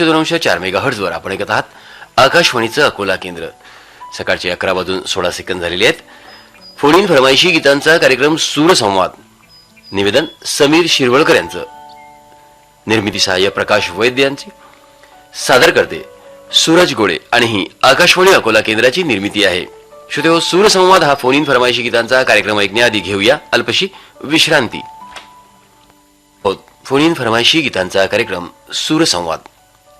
दोनशे दोनशे चार मेगाहर्ट्झवर आपण ऐकत आहात. आकाशवाणीचं अकोला केंद्र. सकाळचे अकरा वाजून सोळा सेकंद झालेले आहेत. फोन फरमाईशी गीतांचा कार्यक्रम सूरसंवाद. निवेदन समीर शिरवळकर यांचं. निर्मिती सहाय्य प्रकाश वैद्य यांचे. सादर करते सूरज गोळे आणि ही आकाशवाणी अकोला केंद्राची निर्मिती आहे. श्रोते हो, सूरसंवाद हा फोन इन फरमाईशी गीतांचा कार्यक्रम ऐकण्याआधी घेऊया अल्पशी विश्रांती. हो, फोन इन फरमाईशी गीतांचा कार्यक्रम सूरसंवाद.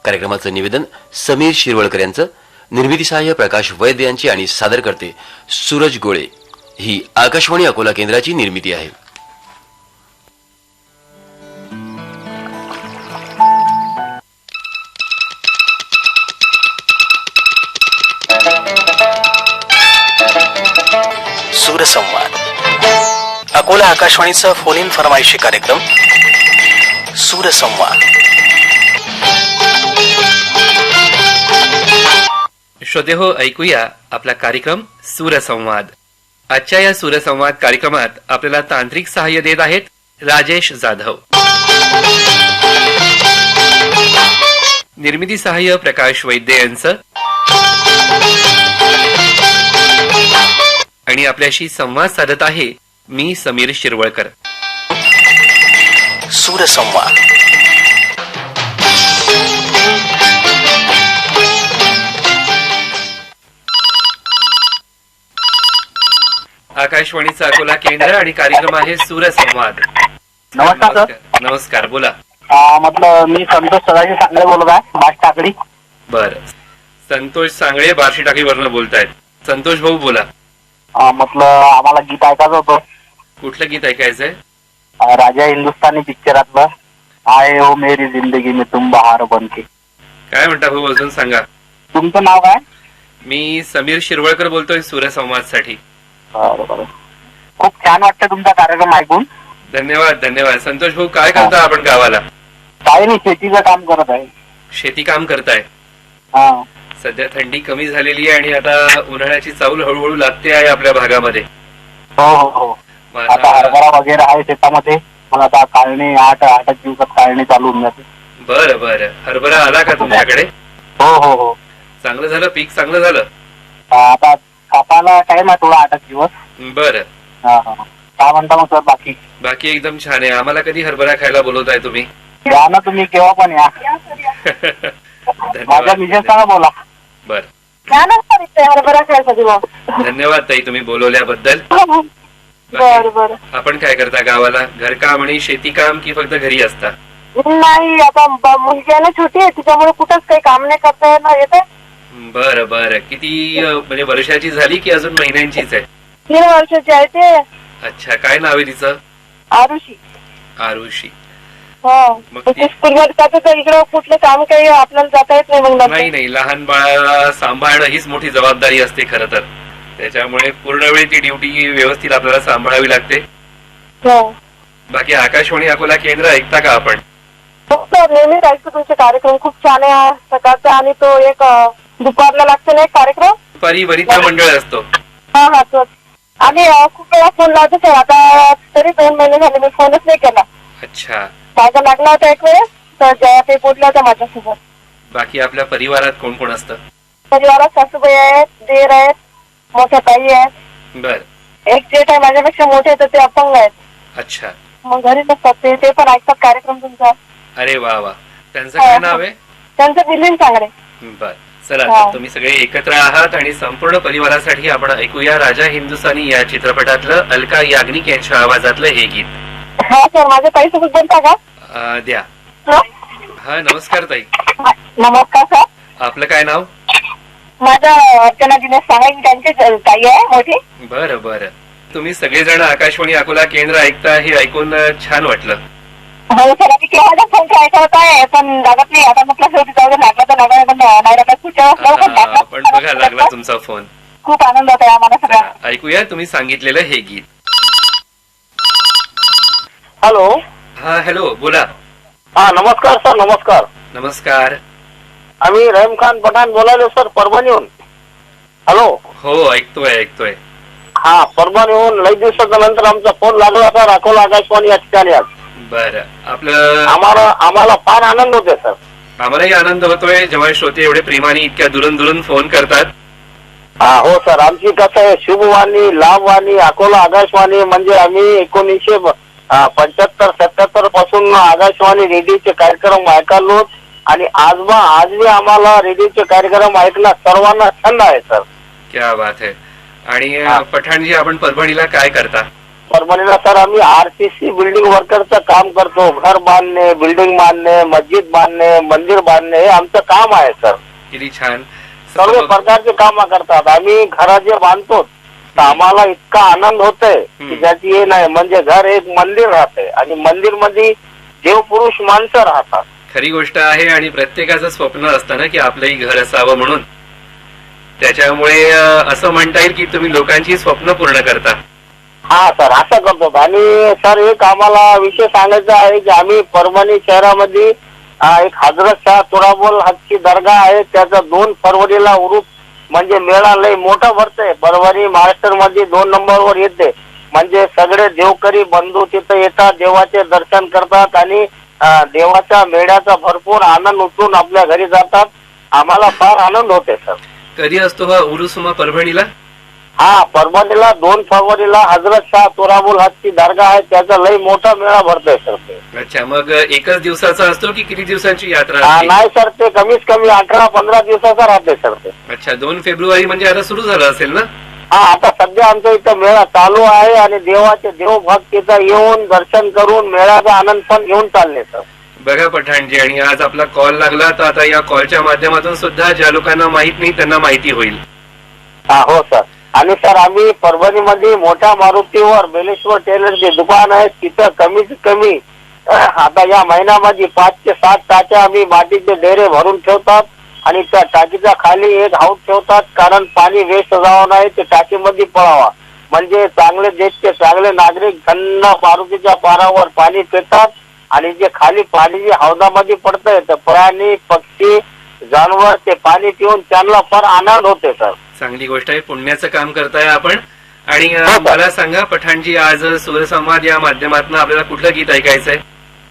कार्यक्रमाचं निवेदन समीर शिरवळकर यांचं. निर्मिती सहाय्य प्रकाश वैद्य यांची आणि सादर करते सूरज गोळे. ही आकाशवाणी अकोला केंद्राची निर्मिती आहे. सूरसंवाद. अकोला आकाशवाणीचा फोन इन फरमायशी कार्यक्रम. सूरसंवाद. श्रोते हो ऐकूया आपला कार्यक्रम सूरसंवाद. आजच्या या सूरसंवाद कार्यक्रमात आपल्याला तांत्रिक सहाय्य देत आहेत राजेश जाधव. निर्मिती सहाय्य प्रकाश वैद्य यांचं. आणि आपल्याशी संवाद साधत आहे मी समीर शिरवळकर. सूरसंवाद. आकाशवाणीचा अकोला केंद्र आणि कार्यक्रम आहे सूरसंवाद. नमस्कार सर. नमस्कार बोला. अं, म्हटलं मी संतोष सदाशिव सांगले बोलत आहे बास टाकडी बर. संतोष सांगळे बार्शी टाकीवरनं बोलतायत. संतोष भाऊ बोला. अं, म्हटलं आम्हाला गीत ऐकायचं होतं. कुठलं गीत ऐकायचंय? अं, राजा हिंदुस्थानी पिक्चरातलं आय हो मेरी जिंदगी में तुम बहार बनके. काय म्हणता भाऊ अजून सांगा. तुमचं नाव काय? मी समीर शिरवळकर बोलतोय सूर्यसंवादसाठी खूप छान वाटतं तुमचा कार्यक्रम ऐकून. धन्यवाद धन्यवाद. संतोष भाऊ काय करता आपण गावाला? काही नाही शेतीचं काम करत आहे. शेती काम करताय? हा. सध्या थंडी कमी झालेली आहे आणि आता उन्हाळ्याची चाऊल हळूहळू लागते आहे आपल्या भागामध्ये. हो हो हो. मग आता आता- हरभरा वगैरे आहे शेतामध्ये. मला आता काळणी आठ आठ दिवसात काळणी चालू होऊन जाते. बरं बरं. हरभरा आला का तुमच्याकडे? हो हो हो. चांगलं झालं? पीक चांगलं झालं? आता कापायला टाइम आहे थोडा आठ दिवस बरं. हा हा. काय म्हणता मग सर बाकी? बाकी एकदम छान आहे. आम्हाला कधी हरभरा खायला बोलवताय तुम्ही? या ना तुम्ही केव्हा पण या. माझ्या धन्यवाद मिसेसला बोला. बर. या ना सर इथे हरभरा खायसाठी मग धन्यवाद ताई तुम्ही बोलवल्याबद्दल. बर बर. आपण काय करता गावाला? घरकाम आणि शेती काम की फक्त घरी असता? नाही आता ब- मुलगी आहे ना छोटी आहे तिच्यामुळे कुठंच काही काम नाही करता येणार येते बर बर. किती अ, म्हणजे वर्षाची झाली की अजून महिन्यांचीच आहे? तीन वर्षाची आहे ते. अच्छा काय नाव आहे तिचं? आरुषी. आरुषी. हो. मग ती- जाते तर इकडं कुठलं काम काही आपल्याला जाता येत नाही मग नंतर. नाही नाही. लहान बाळाला सांभाळणं हीच मोठी जबाबदारी असते खरं तर. त्याच्यामुळे पूर्ण वेळ ती ड्युटी व्यवस्थित आपल्याला सांभाळावी लागते. हो. बाकी आकाशवाणी अकोला केंद्र ऐकता का आपण? फक्त नेहमीच ऐकतो तुमचे कार्यक्रम. खूप छान आहे हा सकाळचा आणि तो एक अं, दुपारला लागतो ना एक कार्यक्रम? दुपारी मंडळ असतो. हा हा तोच आणि अं, खूप वेळा फोन लावतो सर आता तरी दोन महिने झाले मी फोनच नाही केला. अच्छा. माझा लागला होता एक वेळेस तर जया ते बोलल्या होत्या माझ्यासोबत. बाकी आपल्या परिवारात कोण कोण असतं? परिवारात सासूबाई आहेत देर आहेत मोठ्या ताई आहेत. बर. एक जेठ आहे माझ्यापेक्षा मोठे तर ते अपंग आहेत. अच्छा. मग घरी नसतात ते ते पण ऐकतात कार्यक्रम तुमचा. अरे वा वा. त्यांचं काय नाव आहे? त्यांचं बिलिंग चांगले बर. चला हा. तर तुम्ही सगळे एकत्र आहात आणि संपूर्ण परिवारासाठी आपण ऐकूया राजा हिंदुस्थानी या चित्रपटातलं अलका याग्निक यांच्या आवाजातलं हे गीत. हा सर ताईसोबत बोलता का? द्या. हा? हा नमस्कार ताई. हा, नमस्कार सर. आपलं काय नाव? माझं अर्चना दिनेश सांगाई त्यांची ताई आहे मोठी. बरं बरं. तुम्ही सगळेजण आकाशवाणी अकोला केंद्र ऐकता हे ऐकून छान वाटलं. हो सर फोन करायचा होता पण लागत नाही आता म्हटलं शेवटी जाऊ दे लागला तर लागला पण नाही लागला पुढच्या वेळेस लवकर हा, लागला. पण बघा लागला तुमचा फोन खूप आनंद होता आम्हाला सगळ्या ऐकूया तुम्ही सांगितलेलं हे गीत. हॅलो. हा हॅलो बोला. हा नमस्कार सर नमस्कार. नमस्कार. आम्ही रहीम खान पठाण बोलायलो सर परभणीहून. हॅलो. हो ऐकतोय ऐकतोय. हा परभणीहून लई दिवसाच्या नंतर आमचा फोन लागला सर अकोला आकाशवाणी या ठिकाणी आज. बरं. आपलं आम्हाला आम्हाला फार आनंद होते सर. आम्हालाही आनंद होतोय. जेव्हा श्रोते एवढे प्रेमाने इतक्या दुरून दुरून फोन करतात. हा हो सर. आमची कसं आहे शुभवाणी लाभवाणी अकोला आकाशवाणी म्हणजे आम्ही एकोणीसशे पंच्याहत्तर सत्याहत्तरपासून आकाशवाणी रेडिओचे कार्यक्रम ऐकालो. आणि आज आजही आम्हाला रेडिओचे कार्यक्रम ऐकला सर्वांना छंद आहे सर. क्या बात आहे. आणि हा. पठाणजी आपण परभणीला काय करता? परभणीला सर आम्ही आरसीसी बिल्डिंग वर्करचं काम करतो. घर बांधणे बिल्डिंग बांधणे मस्जिद बांधणे मंदिर बांधणे हे आमचं काम आहे सर. किती छान. सर्व प्रकारचे काम करतात. आम्ही घरा जे बांधतो तर आम्हाला इतका आनंद होतोय की. ज्याची हे नाही. म्हणजे घर एक मंदिर राहते. आणि मंदिरमध्ये देव पुरुष माणसं राहतात. खरी गोष्ट आहे आणि प्रत्येकाचं स्वप्न असतं ना की आपलंही घर असावं म्हणून. त्याच्यामुळे असं म्हणता येईल की तुम्ही लोकांची स्वप्न पूर्ण करता. हा सर असं करतो. आणि सर एक आम्हाला विषय सांगायचा आहे की आम्ही परभणी शहरामध्ये एक हजरत शाह तुराबोल हजची दर्गा आहे. त्याचा दोन फरवरीला उरूप म्हणजे मेळा लय मोठा भरतोय परभणी महाराष्ट्रमध्ये दोन नंबरवर येते. म्हणजे सगळे देवकरी बंधू तिथं येतात देवाचे दर्शन करतात आणि देवाच्या मेळ्याचा भरपूर आनंद उचलून आपल्या घरी जातात. आम्हाला फार आनंद होते सर. कधी असतो हा उरुसुमा परभणीला? हा परभणीला दोन फरवरीला हजरत शाह तुराबुल हजची दर्गा आहे त्याचा लय मोठा मेळा भरतोय सर ते. अच्छा मग एकच दिवसाचा असतो की किती दिवसांची यात्रा हा, असते? नाही सर ते कमीत कमी अठरा पंधरा दिवसाचा राहते सर ते. अच्छा दोन फेब्रुवारी म्हणजे आता सुरू झालं असेल ना? हा आता सध्या आमच्या इथं मेळा चालू आहे आणि देवाचे देवभक्त तिथं येऊन दर्शन करून मेळ्याचा आनंद पण घेऊन चालले सर. बघा पठाणजी आणि आज आपला कॉल लागला तर आता या कॉलच्या माध्यमातून सुद्धा ज्या लोकांना माहीत नाही त्यांना माहिती होईल. हा हो सर. आणि सर आम्ही परभणीमध्ये मोठ्या मारुतीवर बेलेश्वर टेलरचे दुकान आहे तिथं कमीत कमी आता या महिन्यामध्ये पाच ते सात टाक्या आम्ही मातीचे डेरे भरून ठेवतात आणि त्या टाकीच्या खाली एक हाऊस ठेवतात. कारण पाणी वेस्ट जावं नाही ते टाकीमध्ये पळावा. म्हणजे चांगले देशचे चांगले नागरिक थंड मारुतीच्या पारावर पाणी पितात आणि जे खाली पाणी जे हौदामध्ये पडतंय तर प्राणी पक्षी जानवर ते पाणी पिऊन त्यांना फार आनंद होते सर. चांगली गोष्ट आहे. पुण्याचं काम करताय आपण. आणि हो, सर. मला सांगा पठाणजी आज सूरसंवाद या माध्यमातून आपल्याला कुठलं गीत ऐकायचंय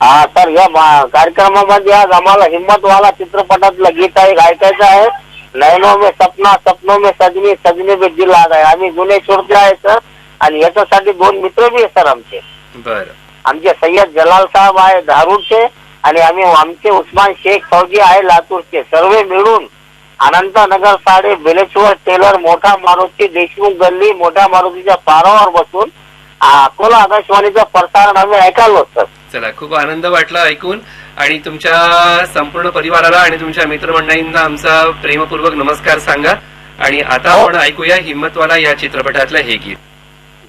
हा तर या कार्यक्रमामध्ये आज आम्हाला हिम्मतवाला चित्रपटातलं गीत आहे ऐकायचं आहे. नैनो में सपना सपनों में सजनी सजनी में दिल आ गए आम्ही जुने श्रोते आहे सर. आणि याच्यासाठी दोन मित्र बी आहे सर आमचे. बर. आमचे सय्यद जलाल साहेब आहे धारूरचे. आणि आम्ही आमचे उस्मान शेख फौजी आहे लातूरचे. सर्व मिळून अनंतनगर साडे बेलेश्वर टेलर मोठा मारुती देशमुख गल्ली मोठ्या मारुतीच्या पारावर बसून अकोला आकाशवाणीचं प्रसारण आम्ही ऐकायलो सर चला खूप आनंद वाटला ऐकून. आणि तुमच्या संपूर्ण परिवाराला आणि तुमच्या मित्रमंडळींना आमचा प्रेमपूर्वक नमस्कार सांगा. आणि आता हो. आपण ऐकूया हिम्मतवाला या चित्रपटातलं हे गीत.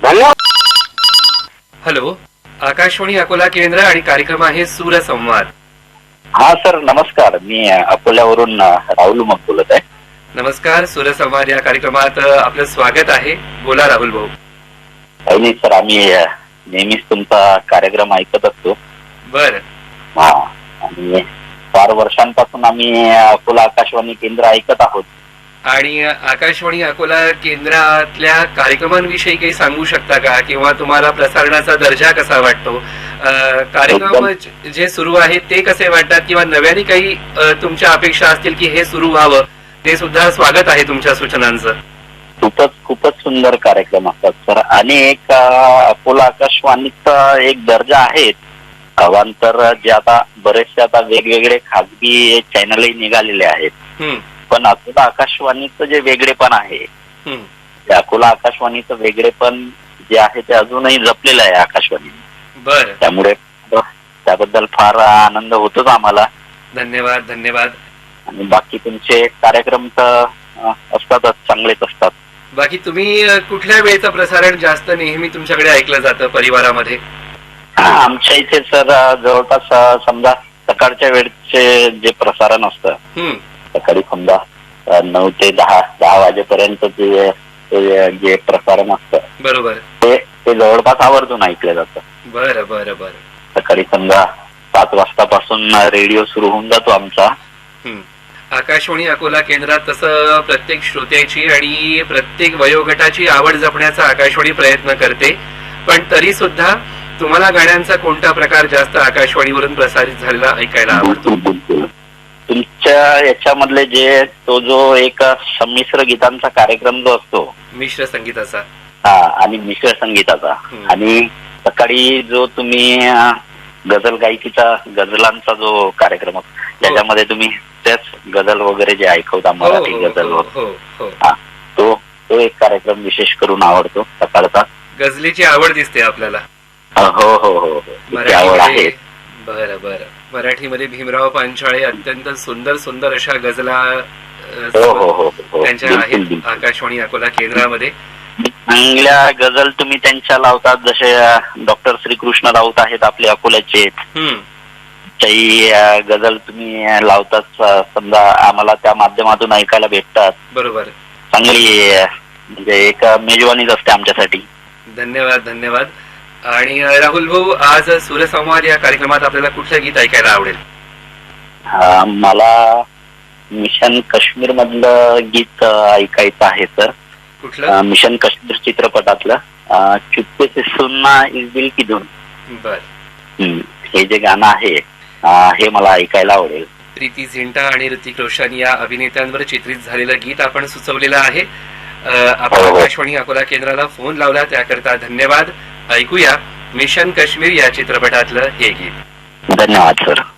धन्यवाद. हॅलो आकाशवाणी अकोला केंद्र आणि कार्यक्रम आहे सूरसंवाद. हा सर नमस्कार. मी अकोल्यावरून राहुल मग बोलत आहे. नमस्कार सूरसंवाद या कार्यक्रमात आपलं स्वागत आहे. बोला राहुल भाऊ. काही नाही सर आम्ही नेहमीच तुमचा कार्यक्रम ऐकत असतो. बर. हा आणि फार वर्षांपासून आम्ही अकोला आकाशवाणी केंद्र ऐकत आहोत. आणि आकाशवाणी अकोला केंद्रातल्या कार्यक्रमांविषयी काही सांगू शकता का? किंवा तुम्हाला प्रसारणाचा दर्जा कसा वाटतो? कार्यक्रम ज- सुरू आहेत ते कसे वाटतात? किंवा नव्याने काही तुमच्या अपेक्षा असतील की हे सुरू व्हावं ते सुद्धा स्वागत आहे तुमच्या सूचनांचं. खूपच खूपच सुंदर कार्यक्रम असतात. सर आणि एक अकोला आकाशवाणीचा एक दर्जा आहे. अवांतर जे आता बरेचसे आता वेगवेगळे खाजगी चॅनलही निघालेले आहेत. पण अकोला आकाशवाणीचं जे वेगळेपण आहे. ते अकोला आकाशवाणीचं वेगळेपण जे आहे ते अजूनही जपलेलं आहे आकाशवाणी. बर. त्यामुळे त्याबद्दल फार आनंद होतोच आम्हाला. धन्यवाद धन्यवाद. आणि बाकी तुमचे कार्यक्रम तर असतातच चांगलेच असतात. बाकी तुम्ही कुठल्या वेळेचं प्रसारण जास्त नेहमी तुमच्याकडे ऐकलं जातं परिवारामध्ये? आमच्या इथे सर जवळपास समजा सकाळच्या वेळचे जे प्रसारण असतं सकाळी समजा नऊ ते दहा दहा वाजेपर्यंत जे जे प्रसारण असतं. बरोबर. ते ते जवळपास आवर्जून ऐकलं जातं. बरं बरं बरं. सकाळी समजा सात वाजतापासून रेडिओ सुरू होऊन जातो आमचा. आकाशवाणी अकोला केंद्रात तसं प्रत्येक श्रोत्याची आणि प्रत्येक वयोगटाची आवड जपण्याचा आकाशवाणी प्रयत्न करते. पण तरी सुद्धा तुम्हाला गाण्यांचा कोणता प्रकार जास्त आकाशवाणीवरून प्रसारित झालेला ऐकायला आवडतो? आमच्या याच्यामधले जे तो जो एक संमिश्र गीतांचा कार्यक्रम जो असतो. मिश्र संगीताचा. हा आणि मिश्र संगीताचा. आणि सकाळी जो तुम्ही अ, गझल गायकीचा गझलांचा जो कार्यक्रम असतो, ज्याच्यामध्ये तुम्ही त्याच गझल वगैरे जे ऐकवता हो मराठी हो गझल हो हो हो. हा तो तो एक कार्यक्रम विशेष करून आवडतो सकाळचा. गझलेची आवड दिसते आपल्याला. हो हो हो हो. आवड आहे. बरं बरं. मराठीमध्ये भीमराव पांचाळे अत्यंत सुंदर सुंदर अशा गझला अ, हो हो हो त्यांच्या आहेत. आकाशवाणी अकोला केंद्रामध्ये. चांगल्या गझल तुम्ही त्यांच्या लावतात जसे डॉक्टर श्रीकृष्ण राऊत आहेत आपले अकोल्याचे. काही अ, गझल तुम्ही लावतात समजा आम्हाला त्या माध्यमातून ऐकायला भेटतात. बरोबर. चांगली म्हणजे एक मेजवानीच असते आमच्यासाठी. धन्यवाद धन्यवाद. आणि राहुल भाऊ आज सूरसंवाद या कार्यक्रमात आपल्याला कुठलं गीत ऐकायला आवडेल? मला मिशन काश्मीर मधलं गीत ऐकायचं आहे सर कुठलं? मिशन काश्मीर चित्रपटातलं. चुपके से सुनना इस दिल की धून. बर. हे जे गाणं आहे हे मला ऐकायला आवडेल. प्रीती झिंटा आणि ऋतिक रोशन या अभिनेत्यांवर चित्रित झालेलं गीत आपण सुचवलेलं आहे. आपण हो, हो. आकाशवाणी अकोला केंद्राला फोन लावला त्याकरता धन्यवाद. ऐकूया मिशन काश्मीर या चित्रपटातलं हे गीत. धन्यवाद सर.